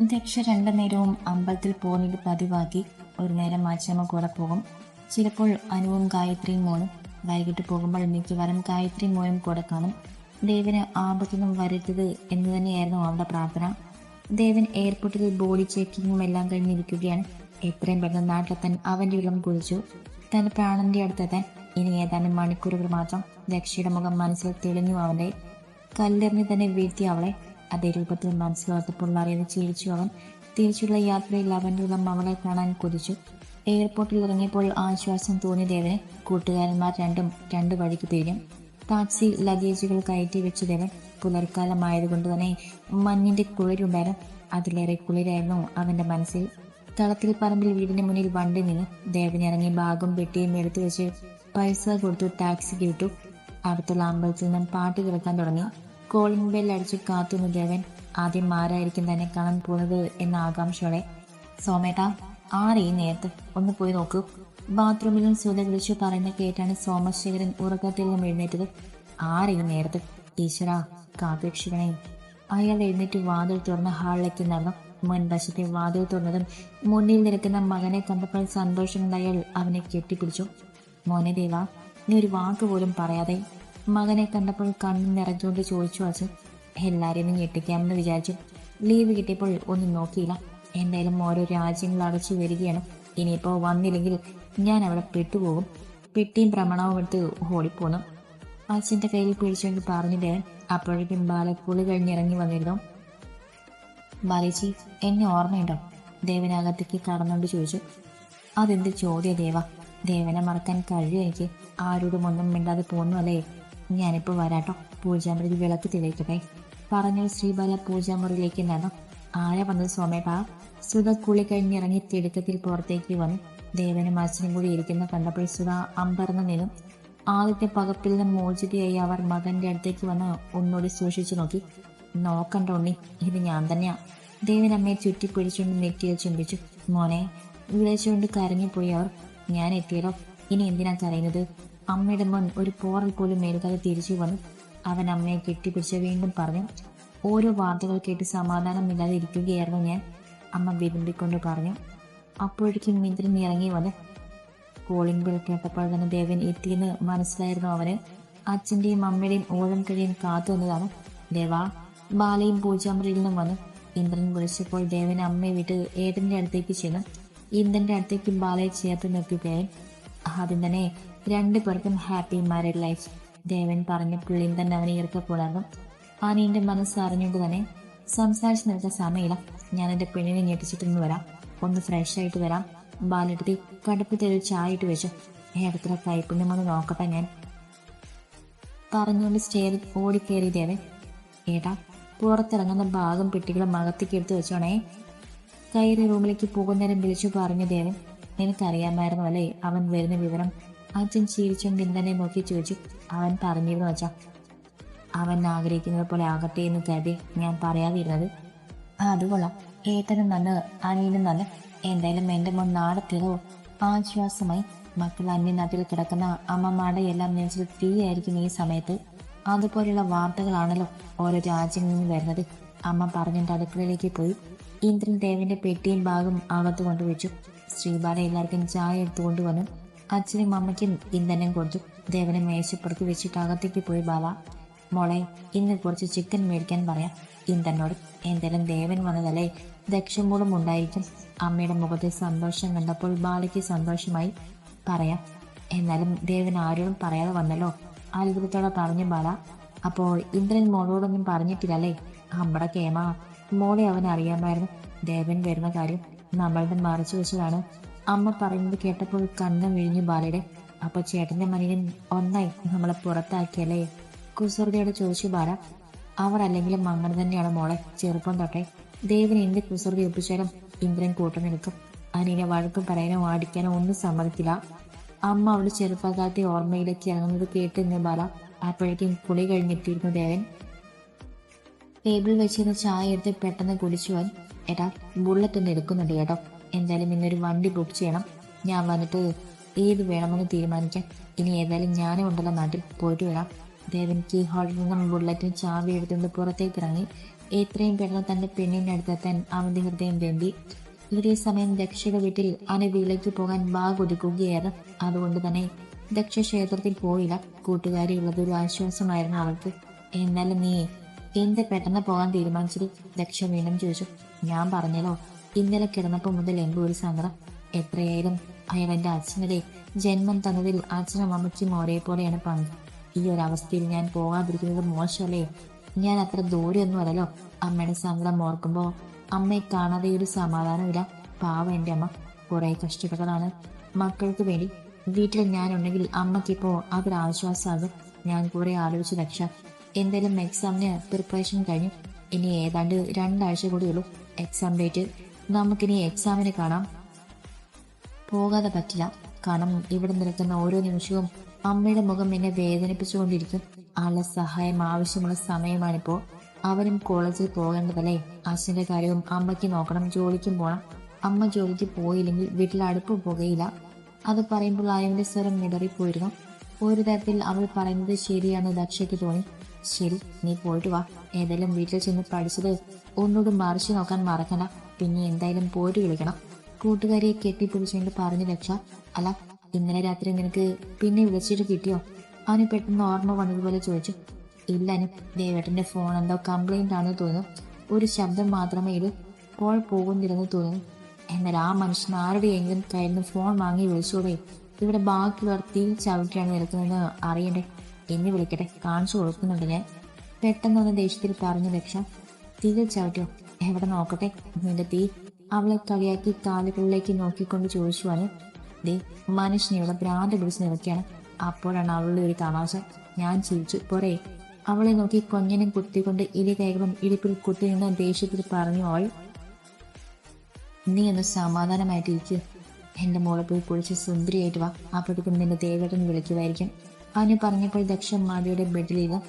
ദക്ഷ രണ്ടു നേരവും അമ്പലത്തിൽ പോകുന്നത് പതിവാക്കി ഒരു നേരം അച്ഛമ്മ കൂടെ പോകും. ചിലപ്പോൾ അനുവും ഗായത്രിയും മോനും വൈകിട്ട് പോകുമ്പോൾ മിക്കവാറും ഗായത്രി മോനും കൂടെ കാണും. ദേവന് ആപത്തൊന്നും വരരുത് എന്ന് തന്നെയായിരുന്നു അവളുടെ പ്രാർത്ഥന. ദേവൻ എയർപോർട്ടിൽ ബോഡി ചെക്കിങ്ങും എല്ലാം കഴിഞ്ഞിരിക്കുകയാണ്. എത്രയും പെട്ടെന്ന് നാട്ടിലെത്താൻ അവന്റെ ഉള്ളം കുളിച്ചു തന്റെ പ്രാണന്റെ അടുത്തെത്താൻ ഇനി ഏതാനും മണിക്കൂറുകൾ മാത്രം ദക്ഷയുടെ മുഖം മനസ്സിൽ തെളിഞ്ഞു അവന്റെ കല്ലെറിഞ്ഞ് തന്നെ വീഴ്ത്തി അവളെ അതേ രൂപത്തിൽ മനസ്സിലോർത്തപ്പോൾ പിള്ളേരെ ചിരിച്ചു അവൻ തിരിച്ചുള്ള യാത്രയിൽ അവന്റെ ഉള്ളം കാണാൻ കൊതിച്ചു. എയർപോർട്ടിൽ ഇറങ്ങിയപ്പോൾ ആശ്വാസം തോന്നി ദേവന്. കൂട്ടുകാരന്മാർ രണ്ടും രണ്ട് വഴിക്ക് തിരിഞ്ഞു. ടാക്സി ലഗേജുകൾ കയറ്റി വെച്ച് ദേവൻ പുലർക്കാലമായതുകൊണ്ട് തന്നെ മഞ്ഞിന്റെ കുളിരുണ്ടായിരുന്നു അതിലേറെ കുളിരായിരുന്നു അവന്റെ മനസ്സിൽ. തളത്തിൽ പറമ്പിൽ വീടിന് മുന്നിൽ വണ്ടി നിന്ന്. ദേവൻ ഇറങ്ങി ബാഗും പെട്ടിയും എടുത്തു വെച്ച് പൈസ കൊടുത്തു ടാക്സി വിട്ടു അടുത്തുള്ള അമ്പലത്തിൽ നിന്നും പാട്ട് കേൾക്കാൻ തുടങ്ങി. കോളിംഗ് ബെൽ അടിച്ച് കാത്തു നിൽക്കിയവൻ ആദ്യം ആരായിരിക്കും തന്നെ കാണാൻ പോകുന്നത് എന്ന ആകാംക്ഷയോടെ സോമേട്ട ആരെ ഈ നേരത്ത്? ഒന്ന് പോയി നോക്കൂ. ബാത്റൂമിലും സുധ വിളിച്ചു പറയുന്ന കേട്ടാണ് സോമശേഖരൻ ഉറക്കത്തിൽ നിന്നും എഴുന്നേറ്റത്. ആരെ ഈ നേരത്ത്? ഈശ്വര കാപേക്ഷിക്കണേ അയാൾ എഴുന്നേറ്റ് വാതിൽ തുറന്ന് ഹാളിലേക്ക് നടന്നു. മുൻവശത്തെ വാതിൽ തുറന്നതും മുന്നിൽ നിൽക്കുന്ന മകനെ കണ്ടപ്പോൾ സന്തോഷമുണ്ടായാൽ അവനെ കെട്ടിപ്പിടിച്ചു. മോനെ ദേവ നീ ഒരു വാക്ക് പോലും പറയാതെ മകനെ കണ്ടപ്പോൾ കണ്ണു നിറഞ്ഞുകൊണ്ട് ചോദിച്ചു അച്ഛൻ എല്ലാവരെയും ഞെട്ടിക്കാമെന്ന് വിചാരിച്ചു. ലീവ് കിട്ടിയപ്പോൾ ഒന്നും നോക്കിയില്ല. എന്തായാലും ഓരോ രാജ്യങ്ങൾ അടച്ചു വരികയാണ്. ഇനിയിപ്പോൾ വന്നില്ലെങ്കിൽ ഞാൻ അവിടെ പെട്ടുപോകും. പെട്ടിയും പ്രമാണവും എടുത്ത് ഓടിപ്പോന്നു. അച്ഛന്റെ കയ്യിൽ പിടിച്ചുകൊണ്ട് പറഞ്ഞു ദേവൻ അപ്പോഴേക്കും ബാല കുളി കഴിഞ്ഞിറങ്ങി വന്നിരുന്നു. ബാലേച്ചി എന്നെ ഓർമ്മയുണ്ടോ? ദേവനകത്തേക്ക് കടന്നുകൊണ്ട് ചോദിച്ചു. അതെന്ത് ചോദ്യ ദേവ? ദേവനെ മറക്കാൻ കഴിയും എനിക്ക്? ആരോടും ഒന്നും മിണ്ടാതെ പോന്നു അല്ലേ? ഞാനിപ്പോൾ വരാട്ടോ. പൂജാമുറിയിൽ വിളക്ക് തെളിയിക്കട്ടെ. പറഞ്ഞു ശ്രീബാല പൂജാമുറിയിലേക്ക് നടന്നു. ആരെ വന്നത് സോമേട്ടാ സുധ കുളി കഴിഞ്ഞിറങ്ങി തിടുക്കത്തിൽ പുറത്തേക്ക് വന്നു. ദേവനും അച്ഛനും കൂടി ഇരിക്കുന്ന കണ്ടപ്പോൾ സുധ അമ്പർന്ന് നിന്നു. ആദ്യത്തെ പകപ്പിൽ നിന്ന് മോചിതയായി അവർ മകന്റെ അടുത്തേക്ക് വന്ന് ഒന്നുകൂടി സൂക്ഷിച്ചു നോക്കി. നോക്കണ്ട ഉണ്ണി ഇത് ഞാൻ തന്നെയാ. ദേവൻ ചുറ്റി ചുറ്റിപ്പിടിച്ചുകൊണ്ട് നെറ്റിയിൽ ചുംബിച്ചു. മോനെ വിളിച്ചുകൊണ്ട് കരഞ്ഞുപോയി അവർ. ഞാൻ എത്തിയല്ലോ ഇനി എന്തിനാ കരയുന്നത്? അമ്മയുടെ മുൻ ഒരു പോറൽ പോലും മേൽക്കാതെ തിരിച്ചു വന്നു. അവൻ അമ്മയെ കെട്ടിപ്പിടിച്ച് വീണ്ടും പറഞ്ഞു ഓരോ വാർത്തകൾ കേട്ട് സമാധാനമില്ലാതെ ഇരിക്കുകയായിരുന്നു ഞാൻ അമ്മ വിരുമ്പിക്കൊണ്ട് പറഞ്ഞു. അപ്പോഴേക്കും മിന്ദ്രൻ ഇറങ്ങി വന്ന് കോളിംഗ് ബെൽ കേട്ടപ്പോൾ തന്നെ ദേവൻ എത്തിയെന്ന് മനസ്സിലായിരുന്നു അവന്. അച്ഛന്റെയും അമ്മയുടെയും ഓഴം കഴിയും കാത്തു വന്നതാണ് ദേവ ബാലയും പൂജാമുറിയിൽ നിന്നും വന്നു ഇന്ദ്രൻ വിളിച്ചപ്പോൾ ദേവൻ അമ്മയെ വിട്ട് ഏതന്റെ അടുത്തേക്ക് ചെന്നു. ഇന്ദ്രന്റെ അടുത്തേക്ക് ബാലയെ ചേർത്ത് നിർത്തുകയായി. ആദ്യം തന്നെ രണ്ടു പേർക്കും ഹാപ്പി മാരീഡ് ലൈഫ് ദേവൻ പറഞ്ഞ് പുള്ളിയും തന്നെ അവനെ ഈർക്കപ്പോളായിരുന്നു ആനീന്റെ മനസ്സ് അറിഞ്ഞുകൊണ്ട് തന്നെ സംസാരിച്ച് നിൽക്കാൻ സമയമില്ല ഞാൻ എന്റെ പെണ്ണിനെ ഞെട്ടിച്ചിട്ടൊന്ന് വരാം. ഒന്ന് ഫ്രഷ് ആയിട്ട് വരാം. ബാലെടുത്തി കടുപ്പ് തെളിവ് ചായ ഇട്ട് വെച്ചു. ഏടത്ര കൈപ്പുണ്യമൊന്ന് നോക്കട്ടെ ഞാൻ. പറഞ്ഞുകൊണ്ട് സ്റ്റേർ ഓടിക്കേറി ദേവൻ. ഏട്ടാ പുറത്തിറങ്ങുന്ന ഭാഗം പെട്ടികളും അകത്തേക്ക് എടുത്തു വെച്ചോണേ. കയറി റൂമിലേക്ക് പോകുന്നേരം വിളിച്ചു പറഞ്ഞു ദേവൻ നിനക്കറിയാമായിരുന്നു അല്ലേ അവൻ വരുന്ന വിവരം? അച്ഛൻ ചിരിച്ചുകൊണ്ട് ബിന്ദനെ നോക്കി ചോദിച്ചു. അവൻ പറഞ്ഞിരുന്നു അച്ഛ. അവൻ ആഗ്രഹിക്കുന്നത് പോലെ ആകട്ടെ എന്ന് കരുതി ഞാൻ പറയാതിരുന്നത്. അത് കൊള്ളാം. ഏട്ടനും നല്ല അനിയനും നല്ല എന്തായാലും എന്റെ മുൻ നാടത്തിലോ ആശ്വാസമായി മക്കൾ അന്യനാട്ടിൽ കിടക്കുന്ന അമ്മമാരുടെ എല്ലാം നെഞ്ചിൽ തീയായിരിക്കും ഈ സമയത്ത്. അതുപോലെയുള്ള വാർത്തകളാണല്ലോ ഓരോ രാജ്യങ്ങളിൽ നിന്ന് വരുന്നത്. അമ്മ പറഞ്ഞിട്ട് അടുക്കളയിലേക്ക് പോയി. ഇന്ദ്രൻ ദേവന്റെ പെട്ടിയും ഭാഗം അകത്ത് കൊണ്ടുവച്ചു. ശ്രീബാല എല്ലാവർക്കും ചായ എടുത്തുകൊണ്ട് കൊണ്ടുവന്നു അച്ഛനും അമ്മയ്ക്കും ഇന്ധനം കൊടുത്തു. ദേവനെ മേശപ്പുറത്ത് വെച്ചിട്ട് അകത്തേക്ക് പോയി ബാബ മോളെ ഇന്ന് കുറച്ച് ചിക്കൻ മേടിക്കാൻ പറയാം. ഇന്ധനോട് എന്തായാലും ദേവൻ വന്നതല്ലേ? ദക്ഷമൂളും ഉണ്ടായിരിക്കും. അമ്മയുടെ മുഖത്തെ സന്തോഷം കണ്ടപ്പോൾ ബാലയ്ക്ക് സന്തോഷമായി പറയാം. എന്നാലും ദേവൻ ആരോടും പറയാതെ വന്നല്ലോ. അത്ഭുതത്തോടെ പറഞ്ഞു ബാല. അപ്പോൾ ഇന്ദ്രൻ മോളോടൊന്നും പറഞ്ഞിട്ടില്ലല്ലേ? അമ്മടെ കേമ. മോളെ അവൻ അറിയാമായിരുന്നു ദേവൻ വരുന്ന കാര്യം നമ്മളുടെ മറച്ചു വെച്ചതാണ്. അമ്മ പറയുന്നത് കേട്ടപ്പോൾ കണ്ണ് വിഴിഞ്ഞു ബാലയുടെ അപ്പൊ ചേട്ടന്റെ മനിയൻ ഒന്നായി നമ്മളെ പുറത്താക്കിയല്ലേ? കുസൃതിയോട് ചോദിച്ചു ബാല അവർ അല്ലെങ്കിലും അങ്ങനെ തന്നെയാണ് മോളെ ചെറുപ്പം തൊട്ടേ. ദേവന് എന്ത് കുസൃതി ഒപ്പിച്ചാലും ഇന്ദ്രൻ കൂട്ടു നിൽക്കും. അനിയനെ വഴക്കും പറയാനോ ആടിക്കാനോ ഒന്നും സമ്മതിക്കില്ല. അമ്മ അവളുടെ ചെറുപ്പകാലത്തെ ഓർമ്മയിലേക്ക് ഇറങ്ങുന്നത് കേട്ട് നിന്ന് ബാല അപ്പോഴേക്കും കുളി കഴിഞ്ഞെത്തിയിരുന്നു ദേവൻ. ടേബിൾ വെച്ചിരുന്ന ചായ എടുത്ത് പെട്ടെന്ന് കുടിച്ചു വൻ ഏട്ടാ ബുള്ളറ്റ് ഒന്ന് എടുക്കുന്നുണ്ട് കേട്ടോ. എന്തായാലും ഇന്നൊരു വണ്ടി ബുക്ക് ചെയ്യണം. ഞാൻ വന്നിട്ട് ഏത് വേണമെന്ന് തീരുമാനിക്കാം. ഇനി ഏതായാലും ഞാനും ഉണ്ടല്ലോ നാട്ടിൽ പോയിട്ട് വരാം. ദേവൻ കീ ഹോളിൽ നിന്നും ബുള്ളറ്റിന് ചാവി എടുത്തുകൊണ്ട് പുറത്തേക്ക് ഇറങ്ങി. എത്രയും പെട്ടെന്ന് തന്റെ പെണ്ണിന്റെ അടുത്തെത്താൻ അവന്റെ ഹൃദയം വേണ്ടി. ഇതേ സമയം ദക്ഷയുടെ വീട്ടിൽ അനു വീട്ടിലേക്ക് പോകാൻ ബാഗ് ഒതുക്കുകയായിരുന്നു അതുകൊണ്ട് തന്നെ ദക്ഷ ക്ഷേത്രത്തിൽ പോയില്ല. കൂട്ടുകാരി ഉള്ളത് ഒരു ആശ്വാസമായിരുന്നു അവൾക്ക്. എന്നാലും നീ എന്ത് പെട്ടെന്ന് പോകാൻ തീരുമാനിച്ചത്? ദക്ഷ വീണ്ടും ചോദിച്ചു. ഞാൻ പറഞ്ഞല്ലോ ഇന്നലെ കിടന്നപ്പോൾ മുതൽ എന്തോ ഒരു സങ്കടം. എത്രയായാലും അയാൾ എന്റെ ജന്മം തന്നതിൽ അച്ഛനും അമ്മച്ചും ഒരേ പോലെയാണ് പങ്ക്. ഈ ഒരു അവസ്ഥയിൽ ഞാൻ പോകാതിരിക്കുന്നത് മോശമല്ലേ? ഞാൻ അത്ര ദൂരെയൊന്നും അല്ലല്ലോ. അമ്മയുടെ സങ്കടം ഓർക്കുമ്പോൾ അമ്മയെ കാണാതെ ഒരു സമാധാനമില്ല. പാവ എന്റെ അമ്മ. കുറെ കഷ്ടപ്പെട്ടതാണ്. മക്കൾക്ക് വേണ്ടി വീട്ടിൽ ഞാനുണ്ടെങ്കിൽ അമ്മയ്ക്കിപ്പോൾ അതൊരു ആശ്വാസമാകും ഞാൻ കുറെ ആലോചിച്ച് രക്ഷ. എന്തായാലും എക്സാമിന് പ്രിപ്പറേഷൻ കഴിഞ്ഞു. ഇനി ഏതാണ്ട് രണ്ടാഴ്ച കൂടിയുള്ളൂ എക്സാം ഡേറ്റ് നമുക്കിനി എക്സാമിന് കാണാം. പോകാതെ പറ്റില്ല. കാരണം ഇവിടെ നിൽക്കുന്ന ഓരോ നിമിഷവും അമ്മയുടെ മുഖം എന്നെ വേദനിപ്പിച്ചുകൊണ്ടിരിക്കും. ആളെ സഹായം ആവശ്യമുള്ള സമയമാണിപ്പോ അവരും കോളേജിൽ പോകേണ്ടതല്ലേ? അച്ഛന്റെ കാര്യവും അമ്മയ്ക്ക് നോക്കണം ജോലിക്കും പോകണം അമ്മ ജോലിക്ക് പോയില്ലെങ്കിൽ വീട്ടിൽ അടുപ്പ് പോകയില്ല. അത് പറയുമ്പോൾ അയവിന്റെ സ്വരം മിടറിപ്പോയിരുന്നു ഒരു തരത്തിൽ അവൾ പറയുന്നത് ശരിയാണെന്ന് ദക്ഷയ്ക്ക് തോന്നി. ശരി നീ പോയിട്ട് വാ. ഏതെല്ലാം വീട്ടിൽ ചെന്ന് പഠിച്ചത് ഒന്നുകൂടി മറിച്ചു നോക്കാൻ മറക്കണ്ട. പിന്നെ എന്തായാലും പോയിട്ട് വിളിക്കണം. കൂട്ടുകാരിയെ കെട്ടിപ്പിടിച്ചുകൊണ്ട് പറഞ്ഞു രക്ഷ അല്ല ഇന്നലെ രാത്രി നിനക്ക് പിന്നെ വിളിച്ചിട്ട് കിട്ടിയോ? അവന് പെട്ടെന്ന് ഓർമ്മ വന്നതുപോലെ ചോദിച്ചു. ഇല്ല അനു ദേവേട്ടന്റെ ഫോൺ എന്തോ കംപ്ലൈന്റ് ആണെന്ന് തോന്നുന്നു. ഒരു ശബ്ദം മാത്രമേ ഇത് കോൾ പോകുന്നില്ലെന്ന് തോന്നുന്നു. എന്നാൽ ആ മനുഷ്യൻ ആരുടെയെങ്കിലും കയ്യിൽ നിന്ന് ഫോൺ വാങ്ങി വിളിച്ചോടെ ഇവിടെ ബാക്കി വർത്തി ചവിട്ടിയാണ് നിൽക്കുന്നതെന്ന് അറിയണ്ടേ? എന്നെ വിളിക്കട്ടെ? കാണിച്ചു കൊടുക്കുന്നുണ്ട് ഞാൻ. പെട്ടെന്ന് ഒന്ന് ദേഷ്യത്തിൽ പറഞ്ഞു രക്ഷ തീ ചവിട്ടിയോ? എവിടെ നോക്കട്ടെ? നിന്റെ തീ അവളെ കളിയാക്കി കാലുകളിലേക്ക് നോക്കിക്കൊണ്ട് ചോദിച്ചുവാണ് ദേ മനുഷ്യനെ ഇവിടെ ഭ്രാന്ത് പിടിച്ച് നിൽക്കുകയാണ് അപ്പോഴാണ് അവളുടെ ഒരു തമാശ. ഞാൻ ചിരിച്ചു. പോരേ. അവളെ നോക്കി കൊഞ്ഞനും കുത്തിക്കൊണ്ട് ഇരു കൈകളും ഇടുപ്പിൽ കുത്തി നിന്ന് ദേഷ്യത്തിൽ പറഞ്ഞു അവൾ നീ ഒന്ന് സമാധാനമായിട്ടിരിക്കുക എന്റെ മോളെ പോയി കുളിച്ച് സുന്ദരിയായിട്ട് വാ. അപ്പോഴേക്കും നിന്റെ ദേവേട്ടൻ വിളിക്കുമായിരിക്കും. അവന് പറഞ്ഞപ്പോൾ ദക്ഷ മാതയുടെ ബെഡിലിരുന്ന്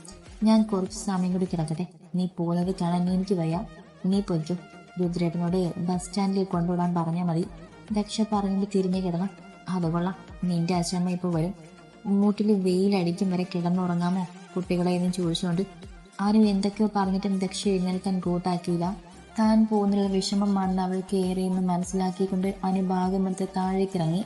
ഞാൻ കുറച്ച് സമയം കൂടി കിടക്കട്ടെ. നീ പോകുന്നത് കാണാൻ എനിക്ക് വയ്യ. നീ പൊയ്ക്കോ. രുദ്രേട്ടനോട് ബസ് സ്റ്റാൻഡിൽ കൊണ്ടുവിടാൻ പറഞ്ഞാൽ മതി. ദക്ഷ പറഞ്ഞിട്ട് തിരിഞ്ഞു കിടന്നു. അതുകൊള്ളാം നിന്റെ അച്ഛമ്മ ഇപ്പോൾ വരും. മൂട്ടിൽ വെയിലടിക്കും വരെ കിടന്നുറങ്ങാമോ? കുട്ടികളെ എന്ന് ചോദിച്ചുകൊണ്ട് ആരും എന്തൊക്കെയോ പറഞ്ഞിട്ടും ദക്ഷ എഴുന്നേൽക്കാൻ കൂട്ടാക്കിയില്ല താൻ പോകുന്നുള്ള വിഷമമാണെന്ന് അവൾക്ക് ഏറെയെന്ന് മനസ്സിലാക്കിക്കൊണ്ട് അനു ഭാഗമെടുത്ത് താഴേക്കിറങ്ങി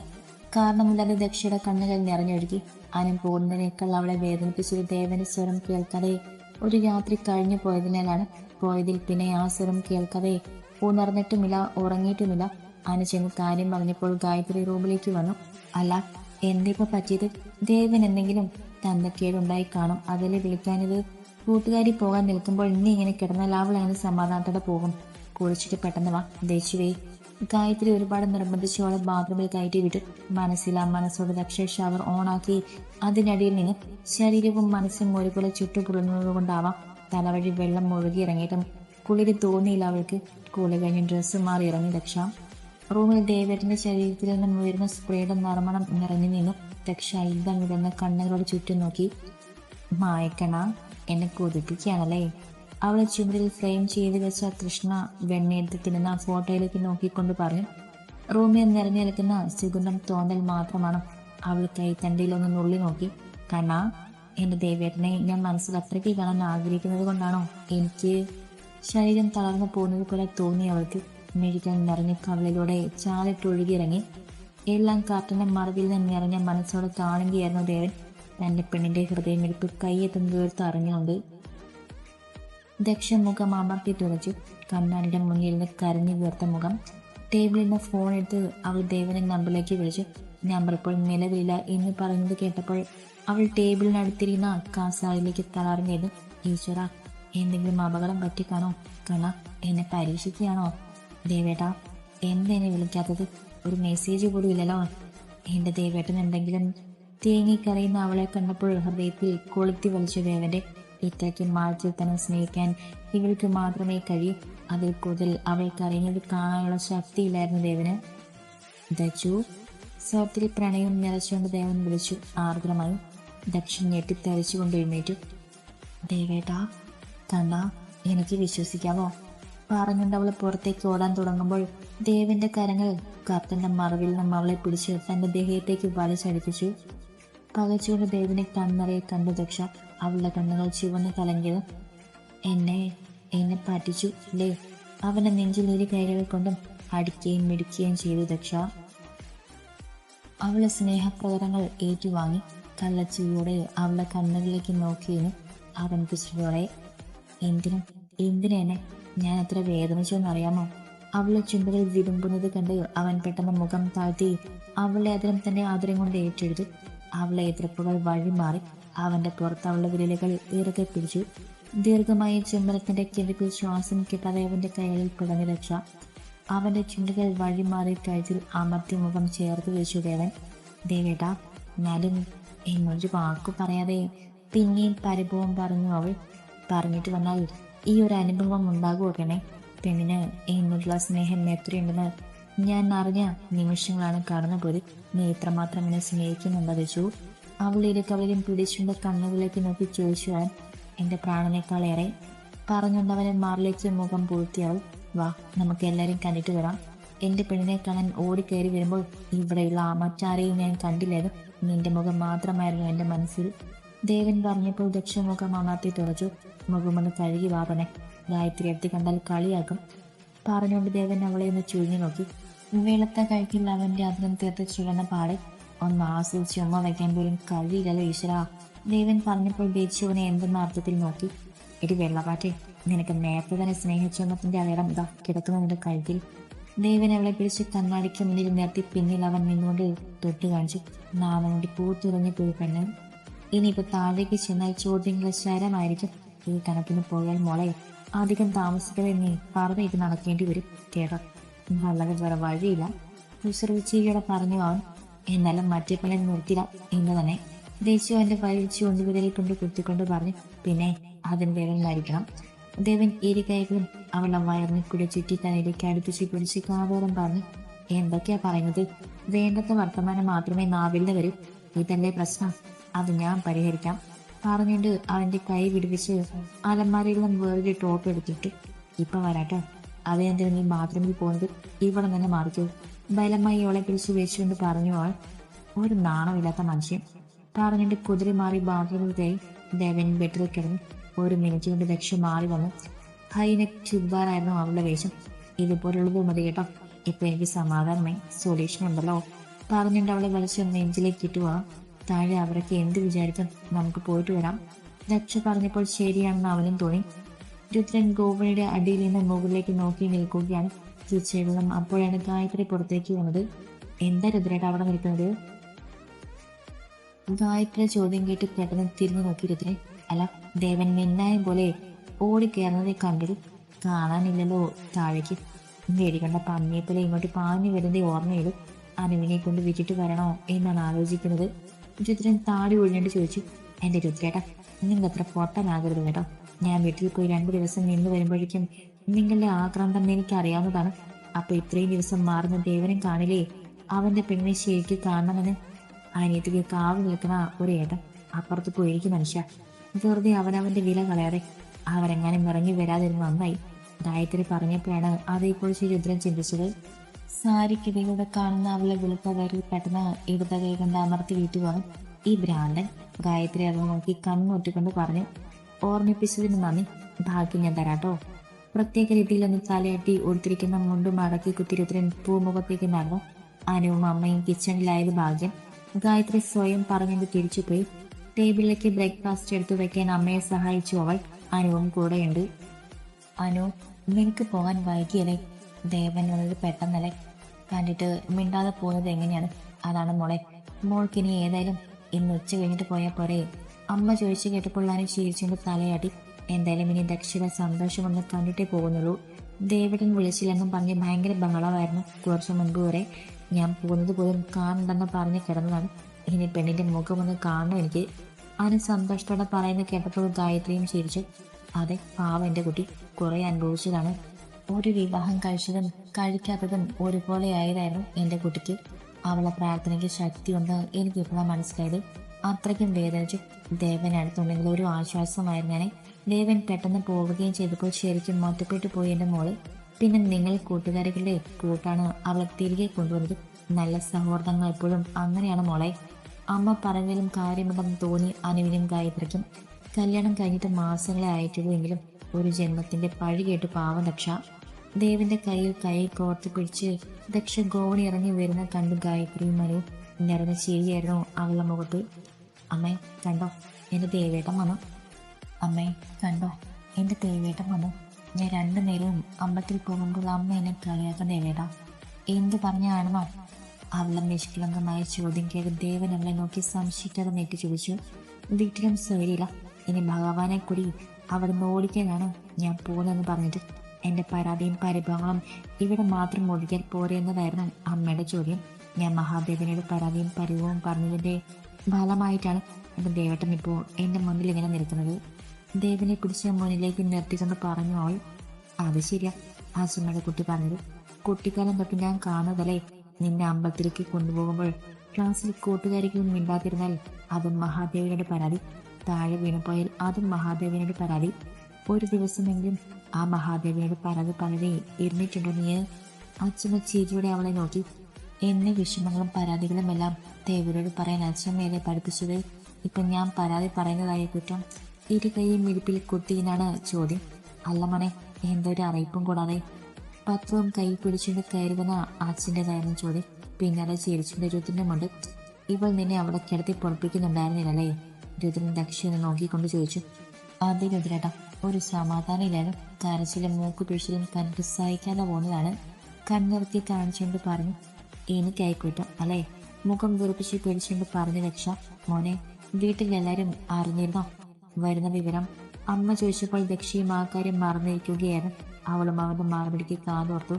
കാരണമില്ലാതെ ദക്ഷയുടെ കണ്ണുകൾ നിറഞ്ഞൊഴുകി. അനു പോകുന്നതിനേക്കാൾ അവളെ വേദനിപ്പിച്ചൊരു ദേവന്റെ സ്വരം കേൾക്കാതെ ഒരു രാത്രി കഴിഞ്ഞു പോയതിനാലാണ് പോയതിൽ പിന്നെ ആ സ്വരം കേൾക്കവേ. ഉണർന്നിട്ടുമില്ല ഉറങ്ങിയിട്ടുമില്ല. അനു ചെന്ന് കാര്യം പറഞ്ഞപ്പോൾ ഗായത്രി റൂമിലേക്ക് വന്നു. അല്ല എന്തിപ്പോ പറ്റിയത്? ദേവൻ എന്തെങ്കിലും തന്തക്കേടുണ്ടായി കാണും. അതിലെ വിളിക്കാനിത് കൂട്ടുകാരി പോകാൻ നിൽക്കുമ്പോൾ ഇനി ഇങ്ങനെ കിടന്നാൽ സമാധാനത്തോടെ പോകും. കുളിച്ചിട്ട് പെട്ടെന്ന് വാ ദേശുവേ ഗായത്രി ഒരുപാട് നിർബന്ധിച്ചോളെ ബാത്റൂമിൽ കയറ്റി വിട്ടു മനസ്സിലാ മനസ്സോട് ദക്ഷ ഷവർ ഓണാക്കി. അതിനടിയിൽ നിന്ന് ശരീരവും മനസ്സും ഒരുപോലെ ചുട്ടുപുറന്നതുകൊണ്ടാവാം തലവഴി വെള്ളം മുഴുകി ഇറങ്ങിയിട്ടും കുളിര് തോന്നിയില്ല അവൾക്ക്. കുളി കഴിഞ്ഞ് ഡ്രസ്സ് മാറി ഇറങ്ങി ദക്ഷ റൂമിൽ ദേവേട്ടന്റെ ശരീരത്തിൽ നിന്നും ഉയർന്ന സ്പ്രേയുടെ നർമ്മണം നിറഞ്ഞു നിന്നു. ദക്ഷ ഇതം വിടുന്ന കണ്ണുകളോട് ചുറ്റും നോക്കി. മായക്കണ എന്നെ കൊതിപ്പിക്കുകയാണല്ലേ? അവളെ ചുമരിൽ ഫ്രെയിം ചെയ്ത് വെച്ച കൃഷ്ണ വെണ്ണയെടുത്ത് തിന്നുന്ന ഫോട്ടോയിലേക്ക് നോക്കിക്കൊണ്ട് പറഞ്ഞു. റൂമിൽ നിറഞ്ഞു നിൽക്കുന്ന സുഗന്ധം തോന്നൽ മാത്രമാണ്. അവൾ കൈത്തണ്ടിയിലൊന്ന് നുള്ളി നോക്കി. കണ്ണാ എന്റെ ദേവേട്ടനെ ഞാൻ മനസ്സിൽ അത്രയ്ക്ക് കാണാൻ ആഗ്രഹിക്കുന്നത് കൊണ്ടാണോ? എനിക്ക് ശരീരം തളർന്നു പോകുന്നത് പോലെ തോന്നി അവൾക്ക്. മെഴുകാൻ നിറഞ്ഞ കവളിലൂടെ ചാലിട്ടൊഴുകിയിറങ്ങി എല്ലാം കാറ്റിന്റെ മറവിൽ നിന്ന് നിറഞ്ഞ മനസ്സോടെ കാണുകയായിരുന്നു ദേവൻ. തന്റെ പെണ്ണിന്റെ ഹൃദയമെടുപ്പ് കൈയെത്തുന്ന ദൂരത്ത് അറിഞ്ഞുകൊണ്ട് ദക്ഷ മുഖം അമർത്തി തുടച്ചു കണ്ണാടിയുടെ മുന്നിൽ നിന്ന് കരഞ്ഞു വീർത്ത മുഖം. ടേബിളിൽ നിന്ന് ഫോൺ എടുത്ത് അവൾ ദേവനെ നമ്പറിലേക്ക് വിളിച്ചു. നമ്പർ ഇപ്പോൾ നിലവിലില്ല എന്ന് പറയുന്നത് കേട്ടപ്പോൾ അവൾ ടേബിളിനടുത്തിരിക്കുന്ന കാസായിലേക്ക് തളർന്നത് ഈശ്വര എന്തെങ്കിലും അപകടം പറ്റിക്കാണോ? കണ എന്നെ പരീക്ഷിക്കുകയാണോ? ദേവേട്ടാ എന്തെന്നെ വിളിക്കാത്തത്? ഒരു മെസ്സേജ് പോലും ഇല്ലല്ലോ. എന്റെ ദേവേട്ടൻ എന്തെങ്കിലും തേങ്ങിക്കറിയുന്ന അവളെ കണ്ടപ്പോൾ ഹൃദയത്തിൽ കൊളുത്തി വലിച്ചു ദേവന്റെ. ഇത്രയ്ക്ക് മാഴ്ചയിൽ തന്നെ സ്നേഹിക്കാൻ ഇവൾക്ക് മാത്രമേ കഴിയൂ. അതിൽ കൂടുതൽ അവൾക്ക് അറിയുന്നത് കാണാനുള്ള ശക്തിയില്ലായിരുന്നു ദേവന്. ദച്ചു സ്വത്തിൽ പ്രണയം നിറച്ചുകൊണ്ട് ദേവൻ വിളിച്ചു. ആർദ്രമായി ദക്ഷൻ ഞെട്ടിത്തെറിച്ചുകൊണ്ട് എഴുന്നേറ്റു. ദേവേട്ടാ കണ്ണ എനിക്ക് വിശ്വസിക്കാമോ പറഞ്ഞുകൊണ്ട് അവൾ പുറത്തേക്ക് ഓടാൻ തുടങ്ങുമ്പോൾ ദേവന്റെ കരങ്ങൾ കർത്തന്റെ മറവിൽ നിന്നും അവളെ പിടിച്ച് തന്റെ ദേഹത്തേക്ക് വലിച്ചടിപ്പിച്ചു. പകച്ചുകൊണ്ട് ദേവിനെ കണ്ണറയെ കണ്ടു ദക്ഷ അവളുടെ കണ്ണുകൾ ചുവന്ന് കലങ്ങിയത്. എന്നെ എന്നെ പറ്റിച്ചു ലേ അവനെ നെഞ്ചിൽ ഇരു കൈകൾ കൊണ്ടും അടിക്കുകയും മിടിക്കുകയും ചെയ്തു ദക്ഷ. അവളെ സ്നേഹപ്രകടങ്ങൾ ഏറ്റുവാങ്ങി. കള്ളച്ചിരിയോടെ അവളുടെ കണ്ണുകളിലേക്ക് നോക്കിയതിനും അവൻ കുസൃതിയോടെ എന്തിനും? എന്തിനെന്നെ ഞാൻ എത്ര വേദനിച്ചെന്നറിയാമോ അവളെ ചുണ്ടുകൾ വിരുമ്പുന്നത് കണ്ട് അവൻ പെട്ടെന്ന് മുഖം താഴ്ത്തി അവളെ അതിലും തന്നെ ആദരം കൊണ്ട് ഏറ്റെടുത്ത്. അവളെ എതിർപ്പുകൾ വഴിമാറി അവന്റെ പുറത്ത് വിരലുകൾ ഇറക്കെ പിടിച്ചു. ദീർഘമായ ചുമലത്തിന്റെ കിഴക്കിൽ ശ്വാസം കിട്ടാതെ അവന്റെ കൈകളിൽ പിടഞ്ഞു രക്ഷ അവന്റെ ചുണ്ടുകൾ വഴിമാറി കഴുത്തിൽ അമർത്തി മുഖം ചേർത്ത് വെച്ചു ദേവൻ. ദേവേട്ട എന്നാലും എന്നൊരു വാക്കു പറയാതെ പിന്നെയും പരിഭവം പറഞ്ഞു അവൾ പറഞ്ഞിട്ട് വന്നാൽ ഈ ഒരു അനുഭവം ഉണ്ടാകുമോക്കണേ? പെണ്ണിന് എന്നുള്ള സ്നേഹം എത്രയുണ്ടെന്ന് ഞാൻ അറിഞ്ഞ നിമിഷങ്ങളാണ് കടന്നുപോയി നീ ഇത്രമാത്രം എന്നെ സ്നേഹിക്കുന്നുണ്ടത് വെച്ചു അവൾ കവലും പിടിച്ചുകൊണ്ട് കണ്ണുകളിലേക്ക് നോക്കി ചോദിച്ചു എന്റെ പ്രാണനേക്കാളേറെ ഏറെ അവനെ മാറിലേക്ക് മുഖം പൂഴ്ത്തിയവൾ വാ നമുക്ക് എല്ലാവരും കണ്ടിട്ട് വരാം. എന്റെ പെണ്ണിനെ കാണാൻ ഓടിക്കയറി വരുമ്പോൾ ഇവിടെയുള്ള മറ്റാരെയും ഞാൻ കണ്ടില്ലത് നിന്റെ മുഖം മാത്രമായിരുന്നു എന്റെ മനസ്സിൽ. ദേവൻ പറഞ്ഞപ്പോൾ ദക്ഷിണമുഖം അമർത്തി തുറച്ചു. മുഖമൊന്ന് കഴുകി വാപനെ ഗായത്രി എത്തി കണ്ടാൽ കളിയാക്കും. പറഞ്ഞുകൊണ്ട് ദേവൻ അവളെ ഒന്ന് ചുഴിഞ്ഞു നോക്കി. വെളുത്ത കഴിക്കില്ല അവന്റെ അതിനും തീർത്ത് ചുഴന്ന പാടെ. ഒന്ന് ആസ്വദിച്ച് ഉമ്മ വയ്ക്കാൻ പോലും കഴിയില്ലല്ലോ ഈശ്വര. ദേവൻ പറഞ്ഞപ്പോൾ ബേച്ചുവിനെ എന്തെന്ന അർത്ഥത്തിൽ നോക്കി. എടി വെള്ളപ്പാറ്റെ നിനക്ക് നേരത്തെ തന്നെ സ്നേഹിച്ചുമ്മത്തിന്റെ അലയിടം ഇതാ. കിടക്കുന്ന നിന്റെ കഴുത്തിൽ. ദേവൻ അവളെ പിടിച്ച് കണ്ണാടിക്ക് മുന്നിൽ നിർത്തി പിന്നിൽ അവൻ നിന്നുകൊണ്ട് തൊട്ട് കാണിച്ചു. നാവനോട് പൂത്തുറഞ്ഞു പോയി പെണ്ണ് ഇനിയിപ്പോ താഴേക്ക് ചെന്നാൽ ചോദ്യങ്ങളെ ശരമായിരിക്കും. ഈ കണക്കിന് പോയാൽ മോളെ അധികം താമസിക്കാതെ നീ പറവയിട്ട് നടക്കേണ്ടി വരും കേട്ടോ. വളരെ വേറെ വഴിയില്ല. കുസൃവിച്ചിരിയോടെ പറഞ്ഞു അവൻ എന്നാലും മറ്റേ പല നിർത്തില്ല എന്ന് തന്നെ. ദേശീയ അവന്റെ വയലിൽ ചൂണ്ടുവിരലിൽ കൊണ്ട് കുത്തിക്കൊണ്ട് പറഞ്ഞു പിന്നെ അതിന് വേറെ മരിക്കണം ദേവൻ ഇരുകൈകളും അവളുടെ വയറിനെ കൂടെ ചുറ്റി തലയിലേക്ക് അടുപ്പിച്ച് പിടിച്ച് കാതോരം പറഞ്ഞു എന്തൊക്കെയാ പറയുന്നത്? വേണ്ടത്തെ വർത്തമാനം മാത്രമേ നാവിലെ വരൂ. ഇതല്ലേ പ്രശ്നം. അത് ഞാൻ പരിഹരിക്കാം. പറഞ്ഞുകൊണ്ട് അവന്റെ കൈ വിടുവിച്ച് അലമാരയിൽ നിന്ന് വേറൊരു ടോപ്പ് എടുത്തിട്ട്. ഇപ്പൊ വരാട്ടോ. അതേന്തെങ്കിലും നീ ബാത്റൂമിൽ പോകുന്നത്? ഇവിടെ തന്നെ മാറിക്കൂ ബലമായി ഇവളെ പിടിച്ച് വെച്ചുകൊണ്ട് പറഞ്ഞു അവൾ ഒരു നാണമില്ലാത്ത മനുഷ്യൻ. പറഞ്ഞിട്ട് കുതിരി മാറി ബാത്റൂമിൽ കയറി ദേവൻ ബെഡിൽ കിടന്നു ഒരു മിനിറ്റ് കൊണ്ട് ലക്ഷ്യം മാറി വന്നു. ഹൈനെക് ചുബാറായിരുന്നു അവളുടെ വേഷം. ഇതുപോലുള്ളത് മതി കേട്ടോ. ഇപ്പൊ എനിക്ക് സമാധാനമായി. സൊല്യൂഷൻ ഉണ്ടല്ലോ. പറഞ്ഞിട്ട് അവളെ വലിച്ചു നെഞ്ചിലേക്ക് കിട്ടുവാ താഴെ അവരൊക്കെ എന്ത് വിചാരിക്കും? നമുക്ക് പോയിട്ട് വരാം. ദക്ഷ പറഞ്ഞപ്പോൾ ശരിയാണെന്ന് അവനും തോന്നി. രുദ്രൻ ഗോപണിയുടെ അടിയിൽ നിന്ന് മുകളിലേക്ക് നോക്കി നിൽക്കുകയാണ്. തീർച്ചയായിട്ടും അപ്പോഴാണ് ഗായത്രി പുറത്തേക്ക് വന്നത്. എന്താ രുദ്രേട്ട അവിടെ നിൽക്കുന്നത്? ഗായത്രി ചോദ്യം കേട്ട് പെട്ടെന്ന് തിരിഞ്ഞു നോക്കി രുദ്രൻ. അല്ല ദേവൻ മിന്നായം പോലെ ഓടിക്കയറുന്നത് കണ്ടത് കാണാനില്ലല്ലോ. താഴേക്ക് വേടിക്കണ്ട പന്നിയെ പോലെ ഇങ്ങോട്ട് പാഞ്ഞു വരുന്നത് ഓർമ്മയിൽ അനുവിനെ കൊണ്ട് വിറ്റിട്ട് വരണോ എന്നാണ് ആലോചിക്കുന്നത്. രുദ്രൻ താടി ഒഴിഞ്ഞിട്ട് ചോദിച്ചു എന്റെ രുദ്രേട്ടാ നിങ്ങൾ അത്ര പൊട്ടനാകരുത് കേട്ടോ. ഞാൻ വീട്ടിൽ പോയി രണ്ടു ദിവസം നിന്ന് വരുമ്പോഴേക്കും നിങ്ങളുടെ ആക്രാന്തം എനിക്ക് അറിയാവുന്നതാണ് അപ്പൊ ഇത്രയും ദിവസം മാറുന്ന ദേവനെ കാണില്ലേ? അവന്റെ പെണ്ണിനെ ശരിക്ക് കാണണമെന്ന് അനിയത്തിക്ക് കാവ് നിൽക്കണ ഒരു ഏട്ടൻ അപ്പുറത്ത് പോയിരിക്കും മനുഷ്യ. വെറുതെ അവനവന്റെ വില കളയാതെ അവരെങ്ങാനും ഇറങ്ങി വരാതിരുന്ന് നന്നായി. ഗായത്രി പറഞ്ഞപ്പോഴാണ് അതേക്കുറിച്ച് രുദ്രൻ ചിന്തിച്ചത്. സാരിക്കിടയിലൂടെ കാണുന്ന അവളെ കയറി പെട്ടെന്ന് ഇടത കൈ കൊണ്ട് അമർത്തി വീട്ടു വീട്ടുവാൻ ഈ ഭ്രാന്തൻ ഗായത്രി അത് നോക്കി കണ്ണൊറ്റിക്കൊണ്ട് പറഞ്ഞു ഓർമ്മിപ്പിച്ചതിന് നന്ദി. ബാക്കി ഞാൻ തരാട്ടോ പ്രത്യേക രീതിയിലൊന്ന് തലയാട്ടി ഉടുത്തിരിക്കുന്ന മുണ്ടും മടക്കി കുത്തിരുദ്രൻ പൂമുഖത്തേക്ക് നടന്നു അനുവും അമ്മയും കിച്ചണിലായത് ഭാഗ്യം. ഗായത്രി സ്വയം പറഞ്ഞത് തിരിച്ചുപോയി. ടേബിളിലേക്ക് ബ്രേക്ക്ഫാസ്റ്റ് എടുത്തു വെക്കാൻ അമ്മയെ സഹായിച്ചു. അവൾ അനുവും കൂടെയുണ്ട്. അനു നിനക്ക് പോകാൻ വൈകിയല്ലേ? ദേവൻ വന്നത് പെട്ടെന്നല്ലേ? കണ്ടിട്ട് മിണ്ടാതെ പോകുന്നത് എങ്ങനെയാണ്? അതാണ് മോളെ. മോൾക്ക് ഇനി ഏതായാലും ഇന്ന് ഉച്ച കഴിഞ്ഞിട്ട് പോയാൽ പോരെ. അമ്മ ചോദിച്ചു കേട്ടപ്പോൾ അനു ചിരിച്ചുകൊണ്ട് തലയാട്ടി. എന്തായാലും ഇനി ദക്ഷിണ സന്തോഷമൊന്ന് കണ്ടിട്ടേ പോകുന്നുള്ളൂ. ദേവടൻ വിളിച്ചില്ലെന്നും പറഞ്ഞ് ഭയങ്കര ബഹളമായിരുന്നു. കുറച്ചു മുൻപ് വരെ ഞാൻ പോകുന്നത് പോലും കാണണ്ടെന്ന് പറഞ്ഞ് കിടന്നതാണ്. ഇനി പെണ്ണിന്റെ മുഖമൊന്ന് കാണണം എനിക്ക്. അനു സന്തോഷത്തോടെ പറയുന്ന കേട്ടപ്പോൾ ഗായത്രിയും ചിരിച്ചു. അതെ പാവ എന്റെ കുട്ടി. കുറേ അനുഭവിച്ചതാണ്. ഒരു വിവാഹം കഴിച്ചതും കഴിക്കാത്തതും ഒരുപോലെ ആയതായിരുന്നു എന്റെ കുട്ടിക്ക്. അവളെ പ്രാർത്ഥനയ്ക്ക് ശക്തിയുണ്ട് എനിക്ക് ഇപ്പോഴാണ് മനസ്സിലായത്. അത്രയ്ക്കും വേദനിച്ച് ദേവൻ അടുത്തുണ്ടെങ്കിൽ ഒരു ആശ്വാസമായിരുന്നേനെ. ദേവൻ പെട്ടെന്ന് പോവുകയും ചെയ്തപ്പോൾ ശരിക്കും ഒറ്റപ്പെട്ടു പോയി എന്റെ മോൾ. പിന്നെ നിങ്ങൾ കൂട്ടുകാരികളുടെ കൂട്ടാണ് അവളെ തിരികെ കൊണ്ടുവന്നത്. നല്ല സൗഹൃദങ്ങൾ എപ്പോഴും അങ്ങനെയാണ് മോളെ. അമ്മ പറഞ്ഞതിലും കാര്യമുണ്ടെന്ന് തോന്നി അനുവിനും ഗായത്രിക്കും. കല്യാണം കഴിഞ്ഞിട്ട് മാസങ്ങളെ ആയിട്ടുള്ളൂ എങ്കിലും ഒരു ജന്മത്തിന്റെ പഴി കേട്ട് പാവം ദക്ഷ. ദേവിന്റെ കയ്യിൽ കൈ കോർത്ത് പിടിച്ച് ദക്ഷ ഗോവണി ഇറങ്ങി വരുന്ന കണ്ടു ഗായത്രി മനു നിറഞ്ഞ ചിരിയായിരുന്നു അവളുടെ മുഖത്ത്. അമ്മേ കണ്ടോ? എന്റെ ദേവേട്ടൻ വന്നു. അമ്മേ കണ്ടോ? എന്റെ ദേവേട്ടൻ വന്നു. ഞാൻ രണ്ടു നേരവും അമ്പലത്തിൽ പോകുമ്പോൾ അമ്മ എന്നെ കളിയാക്കാൻ ദേവേട്ട. എന്ത് പറഞ്ഞാണെന്നോ അവളെ നിഷ്കളങ്കമായ ചോദ്യം കേട്ട് ദേവൻ അവളെ നോക്കി സംശയിക്കാതെ നെറ്റി ചോദിച്ചു വീട്ടിലും സൗകര്യമില്ല. ഇനി ഭഗവാനെ കൂടി അവിടെ ഓടിക്കാനാണ് ഞാൻ പോകുന്നതെന്ന് പറഞ്ഞിട്ട് എന്റെ പരാതിയും പരിഭവങ്ങളും ഇവിടെ മാത്രം ഒഴിക്കാൻ പോരെന്നതായിരുന്നു അമ്മയുടെ ചോദ്യം. ഞാൻ മഹാദേവനോട് പരാതിയും പരിഭവവും പറഞ്ഞതിന്റെ ഫലമായിട്ടാണ് എന്റെ ദേവട്ടൻ ഇപ്പോൾ എന്റെ മുന്നിൽ ഇങ്ങനെ നിൽക്കുന്നത്. ദേവനെ പിടിച്ച് മുന്നിലേക്ക് നിർത്തിക്കൊണ്ട് പറഞ്ഞു അവൾ അത് ശരിയാ ആശ്രമയുടെ കുട്ടി പറഞ്ഞത്. കുട്ടിക്കാലം തൊട്ട് ഞാൻ കാണുന്നതല്ലേ നിന്നെ അമ്പലത്തിലേക്ക് കൊണ്ടുപോകുമ്പോൾ ക്ലാസ്സിൽ കൂട്ടുകാരിക്ക് മിണ്ടാതിരുന്നാൽ അതും മഹാദേവിനോട് പരാതി. താഴെ വീണുപോയാൽ അതും മഹാദേവിനോട് പരാതി. ഒരു ദിവസമെങ്കിലും ആ മഹാദേവിനോട് പരാതി പലരെ ഇരുന്നിട്ടുണ്ടോ നീ? അച്ഛമ്മ അവളെ നോക്കി. എന്നെ വിഷമങ്ങളും പരാതികളും എല്ലാം ദേവരോട് പറയാൻ അച്ഛമ്മയെ പഠിപ്പിച്ചത്. ഇപ്പൊ ഞാൻ പരാതി പറയുന്നതായ കുറ്റം ഇരു കൈയും ഇരിപ്പിൽ കുത്തിയെന്നാണ് ചോദ്യം. അല്ല മനെ എന്തൊരു അറിയിപ്പും കൂടാതെ പത്രവും കൈ പിടിച്ചുകൊണ്ട് കയറുന്ന അച്ഛന്റെതായിരുന്നു ചോദ്യം. പിന്നാലെ ചിരിച്ചുകൊണ്ട് രുദ്രന്റെ മുണ്ട്. ഇവൾ നിന്നെ അവിടെ കിടത്തി പൊറപ്പിക്കുന്നുണ്ടായിരുന്നില്ലല്ലേ? രുദ്രൻ ദക്ഷിണ നോക്കിക്കൊണ്ട് ചോദിച്ചു. അതെ രുദ്രേട്ടാ ഒരു സമാധാനം ഇല്ലായിരുന്നു കരച്ചിലും മൂക്ക് പിടിച്ചിലും കണ്ടിട്ട് സഹിക്കാതെ പോകുന്നതാണ്. കണ്ണിറക്കി കാണിച്ചുകൊണ്ട് പറഞ്ഞു എനിക്കായിക്കോട്ടും അല്ലേ? മുഖം വെറുപ്പിച്ച് പിടിച്ചുകൊണ്ട് പറഞ്ഞു രക്ഷ. മോനെ വീട്ടിലെല്ലാവരും അറിഞ്ഞിരുന്നോ? വരുന്ന വിവരം. അമ്മ ചോദിച്ചപ്പോൾ ദക്ഷിയും ആ കാര്യം മറന്നിരിക്കുകയായിരുന്നു. അവളും അവളുടെ മറുപടിക്ക് കാതോർത്തു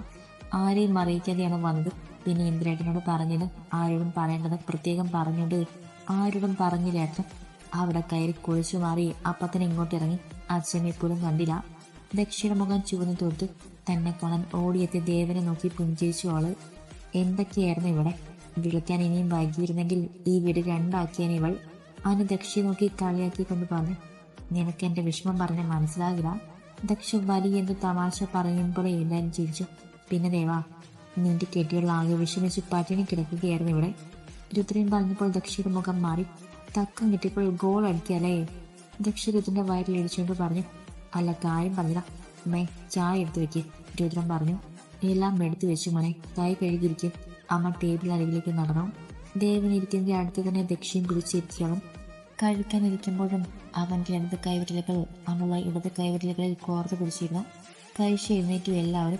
ആരെയും അറിയിക്കാതെയാണ് വന്നത്. പിന്നെ ഇന്ദ്രേട്ടനോട് പറഞ്ഞത് ആരോടും പറയേണ്ടത് പ്രത്യേകം പറഞ്ഞുകൊണ്ട് ആരോടും പറഞ്ഞില്ലായിരുന്നു അവിടെ കയറി കുഴിച്ചു മാറി അപ്പത്തിന് ഇങ്ങോട്ട് ഇറങ്ങി അച്ഛനെ പോലും കണ്ടില്ല. ദക്ഷിണ മുഖം ചുവന്നു തൊട്ട് തന്നെ കാണാൻ ഓടിയെത്തി ദേവനെ നോക്കി പുഞ്ചിരിച്ചു ആൾ എന്തൊക്കെയായിരുന്നു ഇവിടെ? വിളിക്കാൻ ഇനിയും വൈകിയിരുന്നെങ്കിൽ ഈ വീട് രണ്ടാക്കിയാൻ ഇവൾ. അവന് ദക്ഷിണ നോക്കി കളിയാക്കിക്കൊണ്ട് പറഞ്ഞു. നിനക്ക് എന്റെ വിഷമം പറഞ്ഞാൽ മനസ്സിലാകില്ല. ദക്ഷ വലിയ എന്ത് തമാശ പോലെ എഴുതാൻ ചിരിച്ചു. പിന്നെ ദേവാ നിന്റെ കെട്ടിയുള്ള ആകെ വിഷമിച്ച് പട്ടിണി കിടക്കുകയായിരുന്നു ഇവിടെ. രുദ്രൻ പറഞ്ഞപ്പോൾ ദക്ഷയുടെ മുഖം മാറി. തക്കം കിട്ടിയപ്പോൾ ഗോൾ അടിക്കല്ലേ ദക്ഷ രുദ്രന്റെ വയറിൽ ഇടിച്ചുകൊണ്ട് പറഞ്ഞു അല്ല കാര്യം പറഞ്ഞില്ല. അമ്മേ ചായ എടുത്തു വെക്ക്. രുദ്രൻ പറഞ്ഞു എല്ലാം എടുത്തു വെച്ചു മോനെ കൈ കഴുകിയിരിക്കും. അമ്മ ടേബിൾ അരികിലേക്ക് നടന്നു. ദേവൻ ഇരിക്കുന്നതിന്റെ അടുത്ത് തന്നെ ദക്ഷിയും പിടിച്ചിരിക്കണം കഴിക്കാനിരിക്കുമ്പോഴും അവന്റെ ഇടത് കൈവിരലുകൾ അമ്മുള്ള ഇടത് കൈവിരലുകളിൽ കോർത്ത് പിടിച്ചിരുന്നു. കഴിച്ച് എഴുന്നേറ്റു എല്ലാവരും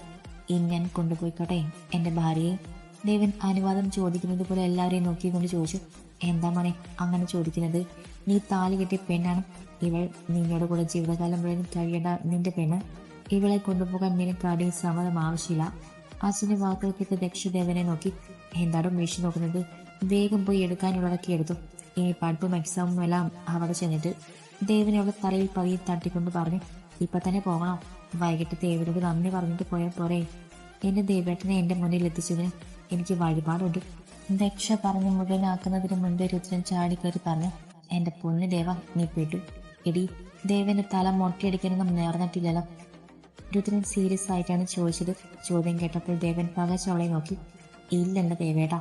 ഇനി ഞാൻ കൊണ്ടുപോയിക്കോട്ടെ എന്റെ ഭാര്യയെ. ദേവൻ അനുവാദം ചോദിക്കുന്നത് പോലെ എല്ലാവരെയും നോക്കിക്കൊണ്ട് ചോദിച്ചു എന്താ മണി അങ്ങനെ ചോദിക്കുന്നത്? നീ താലി കെട്ടിയ പെണ്ണാണ്. ഇവൾ നിന്നോട് കൂടെ ജീവിതകാലം മുഴുവൻ കഴിയേണ്ട നിന്റെ പെണ്ണ്. ഇവളെ കൊണ്ടുപോകാൻ നിനക്കാടെയും സമ്മതം ആവശ്യമില്ല. അച്ഛന്റെ വാക്കുകൾ ദക്ഷിദേവനെ നോക്കി എന്താണോ വീഴ്ച നോക്കുന്നത്? വേഗം പോയി എടുക്കാനുള്ളതൊക്കെ എടുത്തു. ഈ പഠിപ്പും എക്സാമും എല്ലാം അവിടെ ചെന്നിട്ട് ദേവിനെ അവിടെ തലയിൽ പതിയെ തട്ടിക്കൊണ്ട് പറഞ്ഞു ഇപ്പൊ തന്നെ പോകണം. വൈകിട്ട് ദേവിനോട് നന്ദി പറഞ്ഞിട്ട് പോയാൽ പോരെ. എന്റെ ദേവേട്ടനെ എന്റെ മുന്നിൽ എത്തിച്ചതിന് എനിക്ക് വഴിപാടുണ്ട്. ദക്ഷ പറഞ്ഞു മുഴുവനാക്കുന്നതിന് മുൻപ് രുദ്രൻ ചാടിക്കയറി പറഞ്ഞു എന്റെ പൊന്നു ദേവ നീ പെട്ടു. എടി ദേവന്റെ തല മൊട്ടയടിക്കാനൊന്നും നേർന്നിട്ടില്ലല്ലോ. രുദ്രൻ സീരിയസ് ആയിട്ടാണ് ചോദിച്ചത്. ചോദ്യം കേട്ടപ്പോൾ ദേവൻ പകച്ചവളെ നോക്കി ഇല്ലല്ല ദേവേട്ടാ.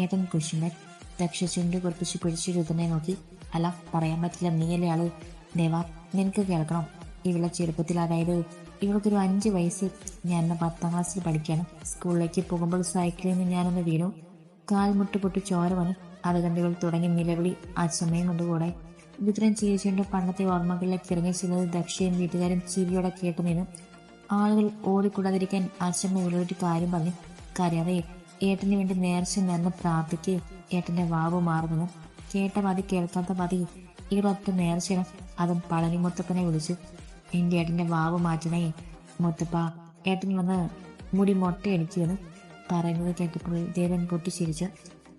ഏതൻ കുശുമ്പൻ ദക്ഷ കുറിപ്പിച്ച് പിടിച്ച് രുതനെ നോക്കി. അല്ല പറയാൻ പറ്റില്ല. നീയല്ലേ ആൾ? ദേവാ നിനക്ക് കേൾക്കണം. ഇവിടെ ചെറുപ്പത്തിൽ അതായത് ഇവൾക്കൊരു അഞ്ച് വയസ്സ്. ഞാൻ പത്താം ക്ലാസ്സിൽ പഠിക്കണം സ്കൂളിലേക്ക് പോകുമ്പോൾ സൈക്കിളിൽ നിന്ന് ഞാനൊന്ന് വീണു. കാൽമുട്ട് പൊട്ടി ചോര വന്നു. അത് കണ്ടുകൾ തുടങ്ങി നിലവിളി. ആ സമയം കൊണ്ടുകൂടെ. വിതരം ചേച്ചിയുടെ പണ്ടത്തെ ഓർമ്മകളിലേക്ക് ഇറങ്ങി ചെന്നത് ദക്ഷയും വീട്ടുകാരും ചിരിയോടെ കേട്ടു നിന്നു. ആളുകൾ ഓടിക്കൂടാതിരിക്കാൻ അച്ഛമ്മ ഇവളൊരു കാര്യം പറഞ്ഞു. കരയാതെ ഏട്ടന് വേണ്ടി നേർച്ച നേർന്ന് പ്രാർത്ഥിക്കുകയും ഏട്ടന്റെ വാവ് മാറുന്നു. കേട്ട മതി കേൾക്കാത്ത മതി. ഇവളൊറ്റ നേർച്ചയാണ് അതും പളനി മുത്തപ്പനെ വിളിച്ചു. എന്റെ ഏട്ടന്റെ വാവ് മാറ്റണേ മുത്തപ്പ. ഏട്ടൻ വന്ന് മുടി മൊട്ടയടിക്കുമെന്ന് പറയുന്നത് കേട്ടപ്പോൾ ദേവൻ പൊട്ടിച്ചിരിച്ചു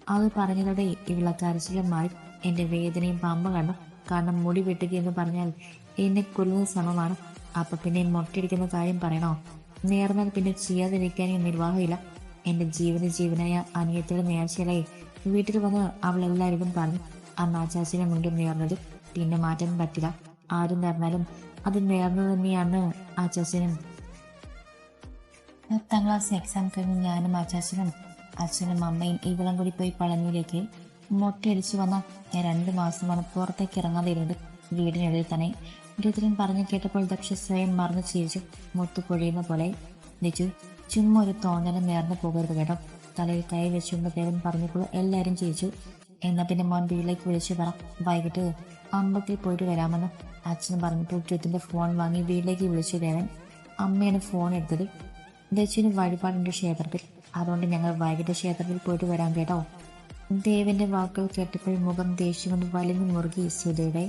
അത് പറഞ്ഞതോടെ ഇവളെ കരച്ചിലും മാറി. എന്റെ വേദനയും പമ്പ കണ്ടു. കാരണം മുടി വെട്ടുക എന്ന് പറഞ്ഞാൽ എന്നെ കൊല്ലുന്ന ശ്രമമാണ് അപ്പൊ പിന്നെ മൊട്ടയടിക്കുന്ന കാര്യം പറയണോ? നേർന്നാൽ പിന്നെ ചെയ്യാതിരിക്കാനും നിർവാഹമില്ല. എന്റെ ജീവന ജീവനായ അനിയത്തിയുടെ നേർച്ചയായി വീട്ടിൽ വന്ന് അവൾ എല്ലാവരോടും പറഞ്ഞു അന്ന് ആചാശിനെ മുണ്ടും നേർന്നത് പിന്നെ മാറ്റാൻ പറ്റില്ല. ആരും നേർന്നാലും അത് നേർന്നു തന്നെയാണ് ആചാശിനും പത്താം ക്ലാസ് എക്സാം കഴിഞ്ഞ് ഞാനും അച്ചാച്ചനും അച്ഛനും അമ്മയും ഇവളും കൂടി പോയി പളനിയിലേക്ക്. മൊട്ടയടിച്ചു വന്ന ഞാൻ രണ്ട് മാസമാണ് പുറത്തേക്ക് ഇറങ്ങാതെ ഇരുന്നത് വീടിനുള്ളിൽ തന്നെ രുദ്രൻ പറഞ്ഞു കേട്ടപ്പോൾ ദക്ഷ സ്വയം മറന്നു ചിരിച്ചു. മുത്തു പൊഴിയുന്ന പോലെ ചുമ്മാ ഒരു തോന്നലും നേർന്നു പോകരുത് കേട്ടോ. തലയിൽ കൈ വെച്ചുകൊണ്ട് വേഗം പറഞ്ഞപ്പോൾ എല്ലാവരും ചേച്ചു എന്നാ പിന്നെ മോൻ വീട്ടിലേക്ക് വിളിച്ചു പറ. വൈകിട്ട് അമ്പത്തിൽ പോയിട്ട് വരാമെന്ന് അച്ഛൻ പറഞ്ഞപ്പോൾ രുദ്രന്റെ ഫോൺ വാങ്ങി വീട്ടിലേക്ക് വിളിച്ചു ദേവൻ അമ്മയാണ് ഫോൺ എടുത്തത്. ദച്ചുവിന് വഴിപാടുണ്ട് ക്ഷേത്രത്തിൽ. അതുകൊണ്ട് ഞങ്ങൾ വൈകിട്ട് ക്ഷേത്രത്തിൽ പോയിട്ട് വരാം കേട്ടോ. ദേവന്റെ വാക്കുകൾ കേട്ടപ്പോൾ മുഖം ദേഷ്യം കൊണ്ട് വലിഞ്ഞു മുറുകി സുധയുടെ